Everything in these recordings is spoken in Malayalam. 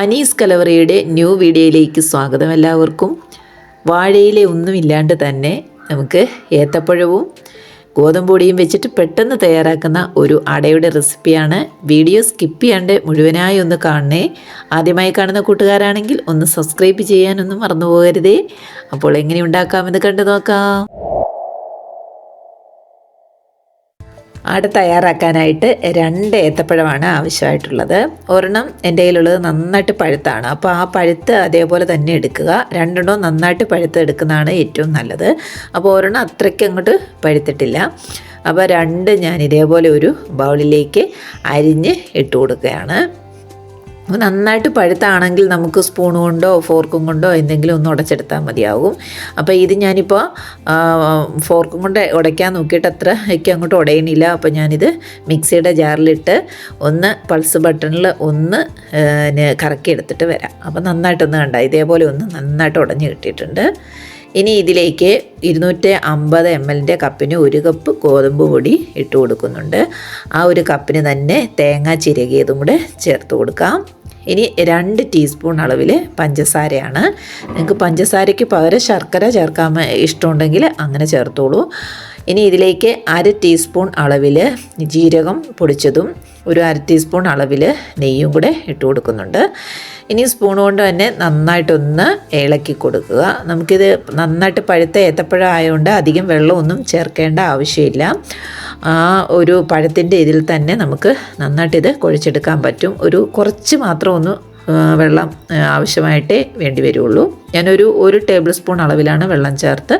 അനീസ് കലവറയുടെ ന്യൂ വീഡിയോയിലേക്ക് സ്വാഗതം എല്ലാവർക്കും. വാഴയിലെ ഒന്നുമില്ലാണ്ട് തന്നെ നമുക്ക് ഏത്തപ്പഴവും ഗോതമ്പൊടിയും വെച്ചിട്ട് പെട്ടെന്ന് തയ്യാറാക്കുന്ന ഒരു അടയുടെ റെസിപ്പിയാണ്. വീഡിയോ സ്കിപ്പ് ചെയ്യാണ്ട് മുഴുവനായി ഒന്ന് കാണണേ. ആദ്യമായി കാണുന്ന കൂട്ടുകാരാണെങ്കിൽ ഒന്ന് സബ്സ്ക്രൈബ് ചെയ്യാനൊന്നും മറന്നു പോകരുതേ അപ്പോൾ എങ്ങനെ ഉണ്ടാക്കാമെന്ന് കണ്ടു നോക്കാം. അട തയ്യാറാക്കാനായിട്ട് രണ്ട് ഏത്തപ്പഴമാണ് ആവശ്യമായിട്ടുള്ളത്. ഒരെണ്ണം എന്റെ കയ്യിലുള്ളത് നന്നായിട്ട് പഴുത്താണ്. അപ്പോൾ ആ പഴുത്ത് അതേപോലെ തന്നെ എടുക്കുക. രണ്ടെണ്ണവും നന്നായിട്ട് പഴുത്ത് എടുക്കുന്നതാണ് ഏറ്റവും നല്ലത്. അപ്പോൾ ഒരെണ്ണം അത്രയ്ക്ക് അങ്ങോട്ട് പഴുത്തിട്ടില്ല. അപ്പോൾ രണ്ട് ഞാൻ ഇതേപോലെ ഒരു ബൗളിലേക്ക് അരിഞ്ഞ് ഇട്ട് കൊടുക്കുകയാണ്. അപ്പോൾ നന്നായിട്ട് പഴുത്താണെങ്കിൽ നമുക്ക് സ്പൂൺ കൊണ്ടോ ഫോർക്കും കൊണ്ടോ എന്തെങ്കിലും ഒന്ന് ഉടച്ചെടുത്താൽ മതിയാകും. അപ്പോൾ ഇത് ഞാനിപ്പോൾ ഫോർക്കും കൊണ്ട് ഉടയ്ക്കാൻ നോക്കിയിട്ട് അത്ര എനിക്ക് അങ്ങോട്ട് ഉടയണില്ല. അപ്പോൾ ഞാനിത് മിക്സിയുടെ ജാറിലിട്ട് ഒന്ന് പൾസ് ബട്ടണിൽ ഒന്ന് കറക്കി എടുത്തിട്ട് വരാം. അപ്പോൾ നന്നായിട്ടൊന്ന് കണ്ട ഇതേപോലെ ഒന്ന് നന്നായിട്ട് ഉടഞ്ഞ് കിട്ടിയിട്ടുണ്ട്. ഇനി ഇതിലേക്ക് ഇരുന്നൂറ്റി അമ്പത് എം എല്ലിന്റെ കപ്പിന് ഒരു കപ്പ് ഗോതമ്പ് പൊടി ഇട്ട് കൊടുക്കുന്നുണ്ട്. ആ ഒരു കപ്പിന് തന്നെ തേങ്ങ ചിരകിയതും കൂടെ ചേർത്ത് കൊടുക്കാം. ഇനി രണ്ട് ടീസ്പൂൺ അളവിൽ പഞ്ചസാരയാണ്. നിങ്ങൾക്ക് പഞ്ചസാരയ്ക്ക് പകരം ശർക്കര ചേർക്കാൻ ഇഷ്ടമുണ്ടെങ്കിൽ അങ്ങനെ ചേർത്തോളൂ. ഇനി ഇതിലേക്ക് അര ടീസ്പൂൺ അളവിൽ ജീരകം പൊടിച്ചതും ഒരു അര ടീസ്പൂൺ അളവിൽ നെയ്യും കൂടെ ഇട്ട് കൊടുക്കുന്നുണ്ട്. ഇനി സ്പൂൺ കൊണ്ട് തന്നെ നന്നായിട്ടൊന്ന് ഇളക്കി കൊടുക്കുക. നമുക്കിത് നന്നായിട്ട് പഴുത്ത ഏത്തപ്പഴം ആയതുകൊണ്ട് അധികം വെള്ളമൊന്നും ചേർക്കേണ്ട ആവശ്യമില്ല. ആ ഒരു പഴത്തിന്റെ ഇതിൽ തന്നെ നമുക്ക് നന്നായിട്ട് ഇത് കുഴച്ചെടുക്കാൻ പറ്റും. ഒരു കുറച്ച് മാത്രം ഒന്ന് വെള്ളം ആവശ്യമായിട്ടേ വേണ്ടി വരുള്ളൂ. ഞാനൊരു ഒരു ടേബിൾ സ്പൂൺ അളവിലാണ് വെള്ളം ചേർത്ത്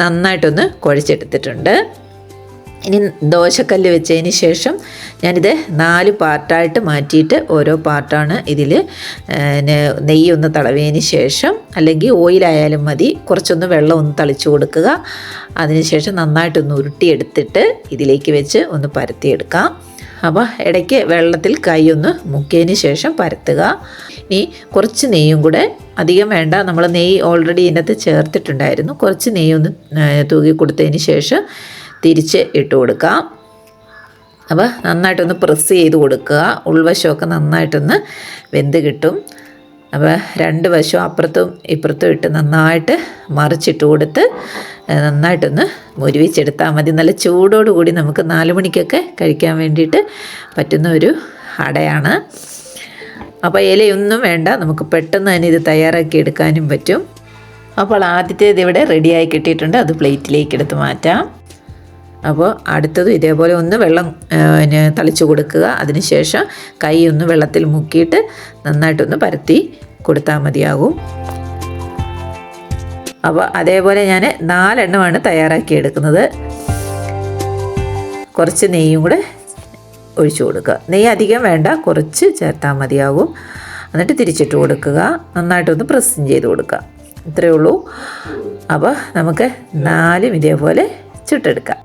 നന്നായിട്ടൊന്ന് കുഴച്ചെടുത്തിട്ടുണ്ട്. ഇനി ദോശക്കല്ല് വെച്ചതിന് ശേഷം ഞാനിത് നാല് പാർട്ടായിട്ട് മാറ്റിയിട്ട് ഓരോ പാർട്ടാണ് ഇതിൽ നെയ്യ് ഒന്ന് തടവിയതിന് ശേഷം അല്ലെങ്കിൽ ഓയിലായാലും മതി കുറച്ചൊന്ന് വെള്ളം ഒന്ന് തളിച്ചു കൊടുക്കുക. അതിനുശേഷം നന്നായിട്ടൊന്ന് ഉരുട്ടിയെടുത്തിട്ട് ഇതിലേക്ക് വെച്ച് ഒന്ന് പരത്തിയെടുക്കാം. അപ്പോൾ ഇടയ്ക്ക് വെള്ളത്തിൽ കൈ ഒന്ന് മുക്കിയതിന് ശേഷം പരത്തുക. ഇനി കുറച്ച് നെയ്യും കൂടെ അധികം വേണ്ട നമ്മൾ നെയ്യ് ഓൾറെഡി ഇതിനകത്ത് ചേർത്തിട്ടുണ്ടായിരുന്നു. കുറച്ച് നെയ്യൊന്ന് തൂക്കി കൊടുത്തതിന് ശേഷം തിരിച്ച് ഇട്ട് കൊടുക്കാം. അപ്പോൾ നന്നായിട്ടൊന്ന് പ്രസ് ചെയ്ത് കൊടുക്കുക ഉൾവശമൊക്കെ നന്നായിട്ടൊന്ന് വെന്ത് കിട്ടും. അപ്പോൾ രണ്ട് വശവും അപ്പുറത്തും ഇപ്പുറത്തും ഇട്ട് നന്നായിട്ട് മറിച്ചിട്ട് കൊടുത്ത് നന്നായിട്ടൊന്ന് മുരുവിച്ചെടുത്താൽ മതി. നല്ല ചൂടോടുകൂടി നമുക്ക് നാല് മണിക്കൊക്കെ കഴിക്കാൻ വേണ്ടിയിട്ട് പറ്റുന്ന ഒരു അടയാണ്. അപ്പോൾ ഇലയൊന്നും വേണ്ട. നമുക്ക് പെട്ടെന്ന് തന്നെ ഇത് തയ്യാറാക്കി എടുക്കാനും പറ്റും. അപ്പോൾ ആദ്യത്തേത് ഇവിടെ റെഡിയായി കിട്ടിയിട്ടുണ്ട്. അത് പ്ലേറ്റിലേക്ക് എടുത്ത് മാറ്റാം. അപ്പോൾ അടുത്തതും ഇതേപോലെ ഒന്ന് വെള്ളം പിന്നെ തളിച്ചു കൊടുക്കുക. അതിനുശേഷം കൈ ഒന്ന് വെള്ളത്തിൽ മുക്കിയിട്ട് നന്നായിട്ടൊന്ന് പരത്തി കൊടുത്താൽ മതിയാകും. അപ്പോൾ അതേപോലെ ഞാൻ നാലെണ്ണമാണ് തയ്യാറാക്കി എടുക്കുന്നത്. കുറച്ച് നെയ്യും കൂടെ ഒഴിച്ചു കൊടുക്കുക. നെയ്യ് അധികം വേണ്ട കുറച്ച് ചേർത്താൽ മതിയാകും. എന്നിട്ട് തിരിച്ചിട്ട് കൊടുക്കുക. നന്നായിട്ടൊന്ന് പ്രസ്സും ചെയ്ത് കൊടുക്കുക. ഇത്രയേ ഉള്ളൂ. അപ്പോൾ നമുക്ക് നാലും ഇതേപോലെ ചുട്ടെടുക്കാം.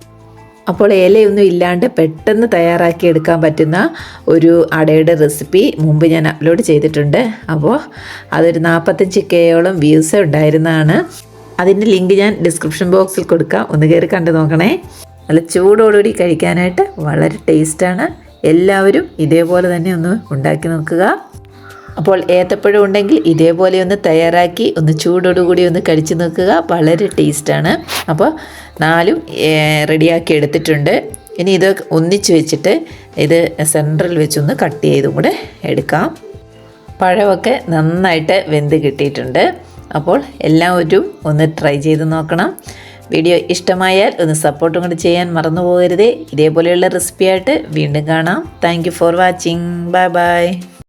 അപ്പോൾ ഇലയൊന്നും ഇല്ലാണ്ട് പെട്ടെന്ന് തയ്യാറാക്കി എടുക്കാൻ പറ്റുന്ന ഒരു അടയുടെ റെസിപ്പി മുമ്പ് ഞാൻ അപ്ലോഡ് ചെയ്തിട്ടുണ്ട്. അപ്പോൾ അതൊരു നാൽപ്പത്തഞ്ച് കെയോളം വ്യൂസ് ഉണ്ടായിരുന്നതാണ്. അതിന്റെ ലിങ്ക് ഞാൻ ഡിസ്ക്രിപ്ഷൻ ബോക്സിൽ കൊടുക്കാം. ഒന്ന് കയറി കണ്ടു നോക്കണേ. നല്ല ചൂടോടുകൂടി കഴിക്കാനായിട്ട് വളരെ ടേസ്റ്റാണ്. എല്ലാവരും ഇതേപോലെ തന്നെ ഒന്ന് ഉണ്ടാക്കി നോക്കുക. അപ്പോൾ ഏത്തപ്പഴം ഉണ്ടെങ്കിൽ ഇതേപോലെ ഒന്ന് തയ്യാറാക്കി ഒന്ന് ചൂടോടുകൂടി ഒന്ന് കഴിച്ചു നോക്കുക. വളരെ ടേസ്റ്റാണ്. അപ്പോൾ നാലും റെഡിയാക്കി എടുത്തിട്ടുണ്ട്. ഇനി ഇത് ഒന്നിച്ച് വെച്ചിട്ട് ഇത് സെന്ററിൽ വെച്ചൊന്ന് കട്ട് ചെയ്തും കൂടെ എടുക്കാം. പഴമൊക്കെ നന്നായിട്ട് വെന്ത് കിട്ടിയിട്ടുണ്ട്. അപ്പോൾ എല്ലാവരും ഒന്ന് ട്രൈ ചെയ്ത് നോക്കണം. വീഡിയോ ഇഷ്ടമായാൽ ഒന്ന് സപ്പോർട്ടും കൂടി ചെയ്യാൻ മറന്നു പോകരുതേ. ഇതേപോലെയുള്ള റെസിപ്പിയായിട്ട് വീണ്ടും കാണാം. Thank for watching. Bye bye.